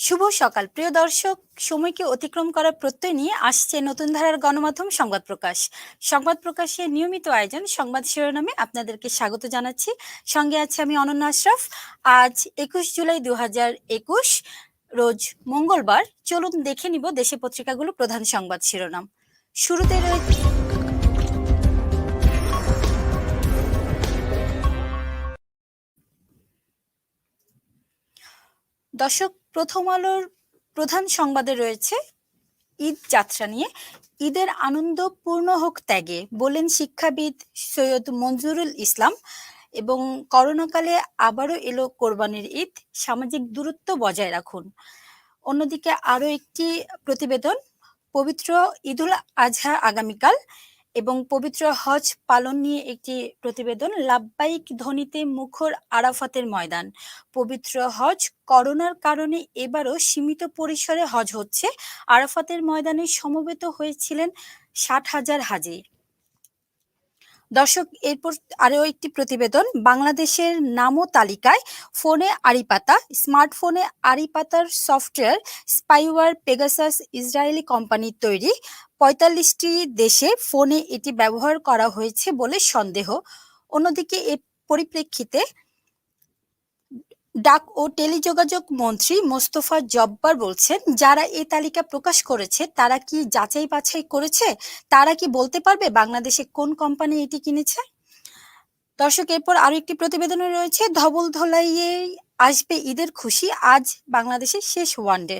শুভ সকাল। প্রিয় দর্শক, সময়কে অতিক্রম করার প্রত্যয় নিয়ে আসছে নতুন ধারার গণমাধ্যম সংবাদ প্রকাশ। সংবাদ প্রকাশের নিয়মিত আয়োজন সংবাদ শিরোনামে আপনাদেরকে স্বাগত জানাচ্ছি। সঙ্গে আছে আমি অনন্য আশরাফ। আজ একুশ জুলাই দু একুশ, রোজ মঙ্গলবার। চলুন দেখে নিব দেশে পত্রিকাগুলো প্রধান সংবাদ শিরোনাম। শুরুতে রয়েছে দর্শক প্রথম আলোর প্রধান সংবাদে রয়েছে ঈদ যাত্রা নিয়ে। ঈদের আনন্দ পূর্ণ হোক ত্যাগে বলেন শিক্ষাবিদ সৈয়দ মঞ্জুরুল ইসলাম এবং করোনাকালে আবারও এলো কোরবানির ঈদ, সামাজিক দূরত্ব বজায় রাখুন। অন্যদিকে আরও একটি প্রতিবেদন, পবিত্র ঈদুল আজহা আগামীকাল এবং পবিত্র হজ পালন নিয়ে একটি প্রতিবেদন, লাভবাহিক ধ্বনিতে মুখর আরাফাতের ময়দান। পবিত্র হজ করোনার কারণে এবারও সীমিত পরিসরে হজ হচ্ছে। আরাফাতের ময়দানে সমবেত হয়েছিলেন ষাট হাজার হাজি। দর্শক, এরপর আরও একটি প্রতিবেদন। বাংলাদেশের নামও তালিকায়, ফোনে আড়িপাতা, স্মার্টফোনে আড়িপাতার সফটওয়্যার স্পাইওয়ার পেগাসাস ইসরায়েলি কোম্পানির তৈরি। পঁয়তাল্লিশটি দেশে ফোনে এটি ব্যবহার করা হয়েছে বলে সন্দেহ। অন্যদিকে এ পরিপ্রেক্ষিতে ডাক ও টেলিযোগাযোগ মন্ত্রী মোস্তফা জব্বার বলছেন, যারা এই তালিকা প্রকাশ করেছে, তারা কি যাচাই বাছাই করেছে? তারা কি বলতে পারবে বাংলাদেশে কোন কোম্পানি এটি কিনেছে? দর্শক, এরপর আরও একটি প্রতিবেদনে রয়েছে, ধবল ধলাইয়ে আসবে ঈদের খুশি, আজ বাংলাদেশের শেষ ওয়ানডে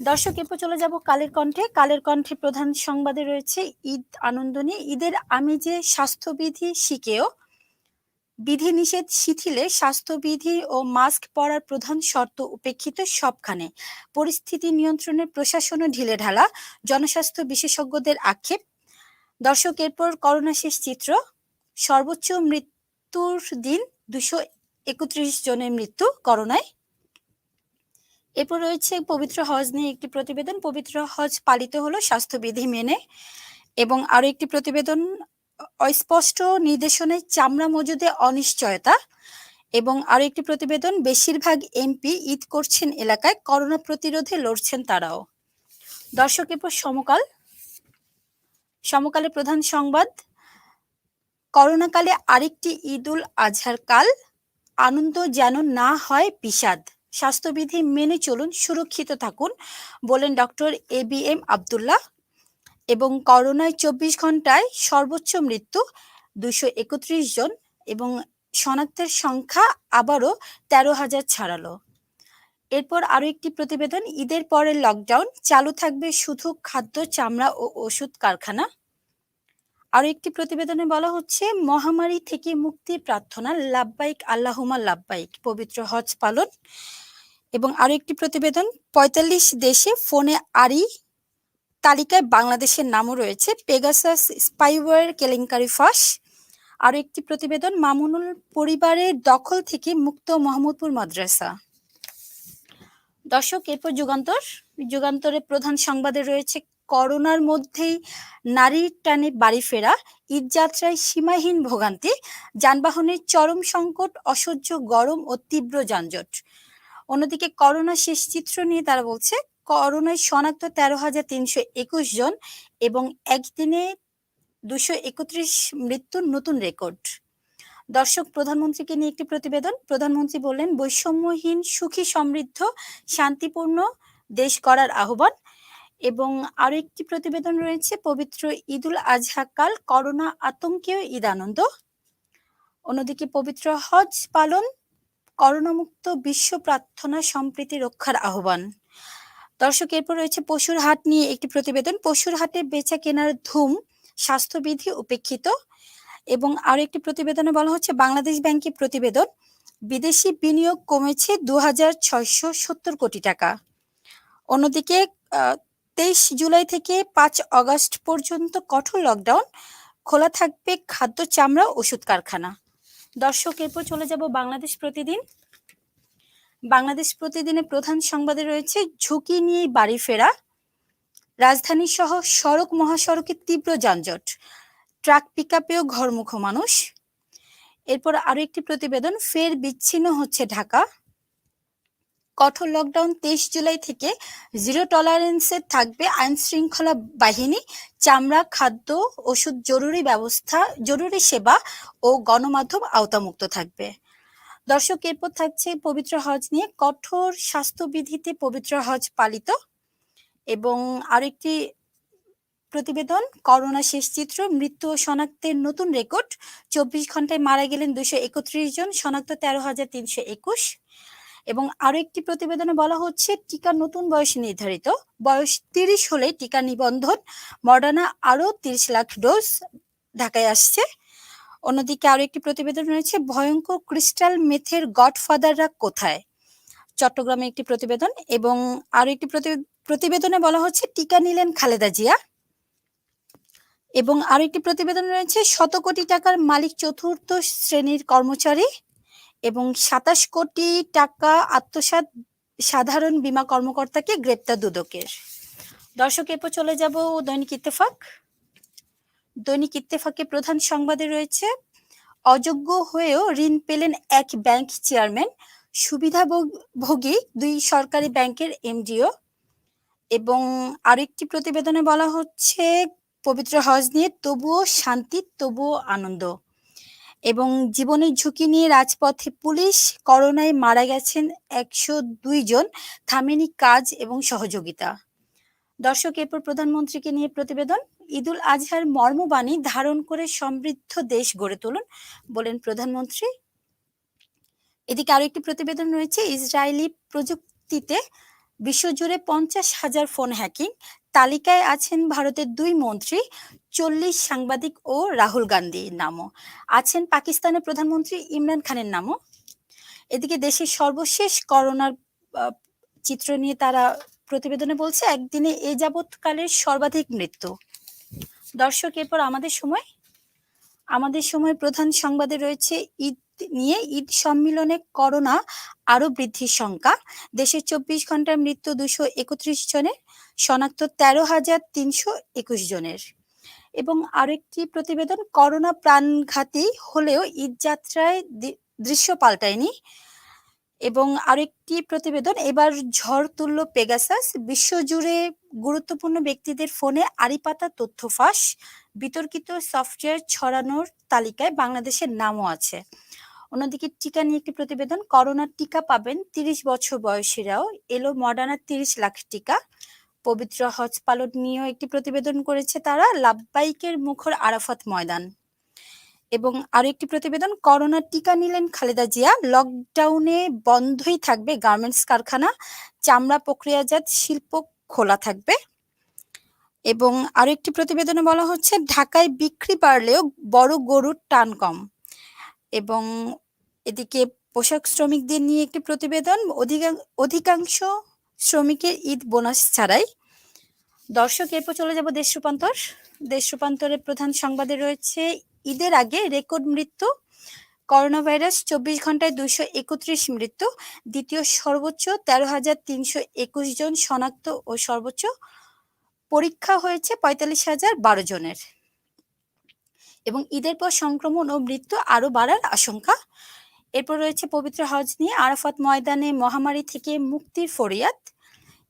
দর্শক, এরপর চলে যাব কালের কণ্ঠে। কালের কণ্ঠে প্রধান সংবাদে রয়েছে ঈদ আনন্দ নিয়ে। ঈদের আমেজে স্বাস্থ্যবিধি শিখেও বিধিনিষেধ শিথিলে স্বাস্থ্যবিধি ও মাস্ক পরার প্রধান শর্ত উপেক্ষিত সবখানে। পরিস্থিতি নিয়ন্ত্রণে প্রশাসনও ঢিলে ঢালা, জনস্বাস্থ্য বিশেষজ্ঞদের আক্ষেপ। দর্শক, এরপর করোনা শেষ চিত্র। সর্বোচ্চ মৃত্যুর দিন দুশো একত্রিশ জনের মৃত্যু করোনায়। এরপর রয়েছে পবিত্র হজ নিয়ে একটি প্রতিবেদন। পবিত্র হজ পালিত হলো স্বাস্থ্যবিধি মেনে এবং আরও একটি প্রতিবেদন অস্পষ্ট নির্দেশনায় চামড়া মজুদে অনিশ্চয়তা এবং আরও একটি প্রতিবেদন, বেশিরভাগ এমপি ঈদ করছেন এলাকায়, করোনা প্রতিরোধে লড়ছেন তারাও। দর্শক, এরপর সমকাল। সমকালে প্রধান সংবাদ, করোনাকালে আরেকটি ঈদুল আজহার কাল, আনন্দ যেন না হয় বিষাদ। স্বাস্থ্যবিধি মেনে চলুন, সুরক্ষিত থাকুন বলেন doctor A B M Abdullah. এবং করোনায় চব্বিশ ঘন্টায় সর্বোচ্চ মৃত্যু দুশো একত্রিশ জন এবং শনাক্তের সংখ্যা আবারও তেরো হাজার ছাড়ালো। এরপর আরও একটি প্রতিবেদন, ঈদের পরের লকডাউন চালু থাকবে শুধু খাদ্য, চামড়া ও ওষুধ কারখানা। আরও একটি প্রতিবেদনে বলা হচ্ছে, মহামারী থেকে মুক্তি প্রার্থনা, লাভবাইক আল্লাহুমা লাভবাইক, পবিত্র হজ পালন। এবং আরও একটি প্রতিবেদন, পঁয়তাল্লিশ দেশে ফোনে আরি তালিকায় বাংলাদেশের নামও রয়েছে পেগাসাস স্পাইওয়ার কেলেঙ্কারি ফাঁস। আরও একটি প্রতিবেদন, মামুনুল পরিবারের দখল থেকে মুক্ত মোহাম্মদপুর মাদ্রাসা। দর্শক, এরপর যুগান্তর। যুগান্তরের প্রধান সংবাদে রয়েছে, করোনার মধ্যেই নারীর টানে বাড়ি ফেরা, ঈদযাত্রায় সীমাহীন ভোগান্তি যানবাহনের চরম সংকট, অসহ্য গরম ও তীব্র যানজট। অন্যদিকে করোনা শেষ চিত্র নিয়ে তারা বলছে করোনায় শনাক্ত তেরো হাজার তিনশো একুশ জন এবং একদিনে দুশো একত্রিশ মৃত্যুর নতুন রেকর্ড। দর্শক, প্রধানমন্ত্রীকে নিয়ে একটি প্রতিবেদন। প্রধানমন্ত্রী বললেন, বৈষম্যহীন, সুখী, সমৃদ্ধ, শান্তিপূর্ণ দেশ করার আহ্বান। এবং আরও একটি প্রতিবেদন রয়েছে, পবিত্র ঈদুল আজহা কাল, করোনা আতঙ্কেও ঈদ আনন্দ। অন্যদিকে, পবিত্র হজ পালন, করোনামুক্ত বিশ্ব প্রার্থনা সম্প্রীতি রক্ষার আহ্বান। দর্শক, এরপর রয়েছে পশুর হাট নিয়ে একটি প্রতিবেদন। পশুর হাটে বেচা কেনার ধুম স্বাস্থ্যবিধি উপেক্ষিত এবং আরও একটি প্রতিবেদনে বলা হচ্ছে, বাংলাদেশ ব্যাংকের প্রতিবেদন, বিদেশি বিনিয়োগ কমেছে দু হাজার ছয়শো সত্তর কোটি টাকা। অন্যদিকে তেইশ জুলাই থেকে পাঁচ অগস্ট পর্যন্ত কঠোর লকডাউন, খোলা থাকবে খাদ্য, চামড়া, ওষুধ কারখানা। দর্শক, এরপর চলে যাব বাংলাদেশ প্রতিদিন। বাংলাদেশ প্রতিদিনে প্রধান সংবাদে রয়েছে, ঝুঁকি নিয়ে বাড়ি ফেরা। রাজধানী সহ সড়ক মহাসড়কে তীব্র যানজট। ট্রাক পিক পিকআপেও ঘরমুখ মানুষ। এরপর আরও একটি প্রতিবেদন, ফের বিচ্ছিন্ন হচ্ছে ঢাকা। কঠোর লকডাউন তেইশ জুলাই থেকে জিরো টলারেন্সে থাকবে আইন শৃঙ্খলা বাহিনী। চামড়া, খাদ্য, ওষুধ, জরুরি ব্যবস্থা, জরুরি সেবা ও গণমাধ্যম আওতামুক্ত থাকবে। দর্শক, এরপর থাকছে পবিত্র হজ নিয়ে কঠোর স্বাস্থ্যবিধিতে পবিত্র হজ পালিত এবং আরেকটি প্রতিবেদন, করোনা শেষ চিত্র, মৃত্যু ও শনাক্তের নতুন রেকর্ড, চব্বিশ ঘন্টায় মারা গেলেন দুশো একত্রিশ জন, শনাক্ত তেরো হাজার তিনশো একুশ। এবং আরও একটি প্রতিবেদনে বলা হচ্ছে টিকার নতুন বয়স নির্ধারিত, বয়স তিরিশ হলে টিকা নিবন্ধন মডার্না আরও তিরিশ লাখ ডোজ ঢাকায় আসছে। অন্যদিকে আরও একটি প্রতিবেদন রয়েছে, ভয়ঙ্কর ক্রিস্টাল মেথের গডফাদাররা কোথায়? চট্টগ্রামে একটি প্রতিবেদন এবং আরও একটি প্রতি- প্রতিবেদনে বলা হচ্ছে টিকা নিলেন খালেদা জিয়া। এবং আরও একটি প্রতিবেদন রয়েছে, শত কোটি টাকার মালিক চতুর্থ শ্রেণির কর্মচারী এবং সাতাশ কোটি টাকা আত্মসাৎ সাধারণ বীমা কর্মকর্তাকে গ্রেপ্তার দুদকের। দর্শক, এরপর চলে যাব দৈনিক ইত্তেফাক। দৈনিক ইত্তেফাকে প্রধান সংবাদে রয়েছে, অযোগ্য হয়েও ঋণ পেলেন এক ব্যাংক চেয়ারম্যান, সুবিধাভোগী দুই সরকারি ব্যাংকের এমডিও এবং আরেকটি প্রতিবেদনে বলা হচ্ছে, পবিত্র হজ নিয়ে তবুও শান্তি, তবুও আনন্দ এবং জীবনের ঝুঁকি নিয়ে রাজপথে পুলিশ করোনায় মারা গেছেন একশো দুই জন, থামেনি কাজ এবং সহযোগিতা। দর্শক, এরপর প্রধানমন্ত্রীকে নিয়ে প্রতিবেদন। ঈদুল আজহার মর্মবাণী ধারণ করে সমৃদ্ধ দেশ গড়ে তুলুন বলেন প্রধানমন্ত্রী। এদিকে আরও একটি প্রতিবেদন রয়েছে, ইসরায়েলি প্রযুক্তিতে বিশ্বজুড়ে পঞ্চাশ হাজার ফোন হ্যাকিং। তালিকায় আছেন ভারতের দুই মন্ত্রী, চল্লিশ সাংবাদিক ও রাহুল গান্ধীর নামও। আছেন পাকিস্তানের প্রধানমন্ত্রী ইমরান খানের নামও। এদিকে দেশের সর্বশেষ করোনার চিত্র নিয়ে তারা প্রতিবেদনে বলছে, একদিনে এ যাবৎকালের সর্বাধিক মৃত্যু। দর্শক, এরপর আমাদের সময়। আমাদের সময় প্রধান সংবাদে রয়েছে ঈদ নিয়ে। ঈদ সম্মিলনে করোনা আরও বৃদ্ধির শঙ্কা। দেশের চব্বিশ ঘণ্টার মৃত্যু দুশো একত্রিশ জনের, শনাক্ত তেরো হাজার তিনশো একুশ জনের। এবং আরেকটি প্রতিবেদন, করোনা প্রাণঘাতী হলেও ঈদ যাত্রায় দৃশ্য পাল্টায়নি। এবং আরেকটি প্রতিবেদন, এবার ঝড় তুলল পেগাসাস। বিশ্বজুড়ে গুরুত্বপূর্ণ ব্যক্তিদের ফোনে আড়িপাতা তথ্য ফাঁস। বিতর্কিত সফটওয়্যার ছড়ানোর তালিকায় বাংলাদেশের নামও আছে। অন্যদিকে টিকা নিয়ে একটি প্রতিবেদন করোনার টিকা পাবেন তিরিশ বছর বয়সীরাও, এলো মডার্নার তিরিশ লাখ টিকা। পবিত্র হজ পালন নিয়েও একটি প্রতিবেদন করেছে তারা, লাভবাইকের মুখর আরাফাত ময়দান। এবং আরও একটি প্রতিবেদন, করোনার টিকা নিলেন খালেদা জিয়া। লকডাউনে বন্ধই থাকবে গার্মেন্টস কারখানা, চামড়া, প্রক্রিয়াজাত শিল্প খোলা থাকবে। এবং আরও একটি প্রতিবেদনে বলা হচ্ছে, ঢাকায় বিক্রি বাড়লেও বড় গরুর টান কম। এবং এদিকে পোশাক শ্রমিকদের নিয়ে একটি প্রতিবেদন, অধিকাং- অধিকাংশ শ্রমিকের ঈদ বোনাস ছাড়াই। দর্শক, এরপর চলে যাব দেশ রূপান্তর। দেশ রূপান্তরের প্রধান সংবাদে রয়েছে ঈদের আগে রেকর্ড মৃত্যু করোনা ভাইরাস চব্বিশ ঘন্টায় দুইশো একত্রিশ মৃত্যু, দ্বিতীয় সর্বোচ্চ তেরো হাজার তিনশো একুশ জন শনাক্ত ও সর্বোচ্চ পরীক্ষা হয়েছে পঁয়তাল্লিশ হাজার বারো জনের। এবং ঈদের পর সংক্রমণ ও মৃত্যু আরও বাড়ার আশঙ্কা। এরপর রয়েছে পবিত্র হজ নিয়ে আরাফাত ময়দানে মহামারী থেকে মুক্তির ফরিয়াদ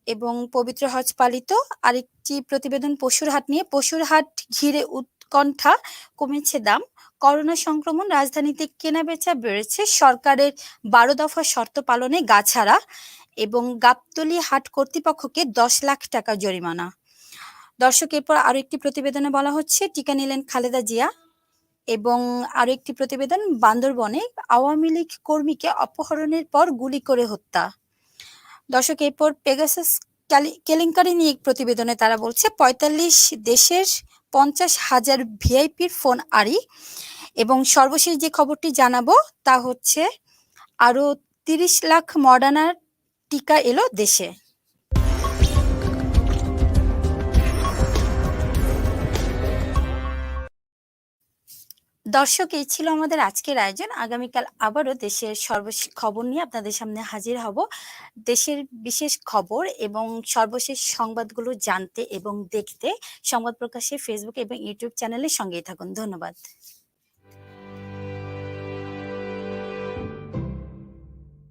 এবং পবিত্র হজ পালিত আরেকটি প্রতিবেদন পশুর হাট নিয়ে পশুর হাট ঘিরে উৎকণ্ঠা কমেছে দাম। করোনা সংক্রমণ রাজধানীতে কেনাবেচা বেড়েছে। সরকারের বারো দফা শর্ত পালনে গাছাড়া এবং গাবতলী হাট কর্তৃপক্ষকে দশ লাখ টাকা জরিমানা। দর্শক, এরপর আরও একটি প্রতিবেদনে বলা হচ্ছে, টিকা নিলেন খালেদা জিয়া এবং আরও একটি প্রতিবেদন, বান্দরবনে আওয়ামী লীগ কর্মীকে অপহরণের পর গুলি করে হত্যা। দর্শক, এরপর পেগাসাস কেলেঙ্কারি নিয়ে প্রতিবেদনে তারা বলছে, পঁয়তাল্লিশ দেশের পঞ্চাশ হাজার ভিআইপির ফোন আরি। এবং সর্বশেষ যে খবরটি জানাব তা হচ্ছে আরও তিরিশ লাখ মডার্নার টিকা এলো দেশে। দর্শক, এই ছিল আমাদের আজকের আয়োজন। আগামীকাল আবারও দেশের সর্বশেষ খবর নিয়ে আপনাদের সামনে হাজির হব। দেশের বিশেষ খবর এবং সর্বশেষ সংবাদগুলো জানতে এবং দেখতে সংবাদ প্রকাশে ফেসবুক এবং ইউটিউব চ্যানেলের সঙ্গেই থাকুন। ধন্যবাদ।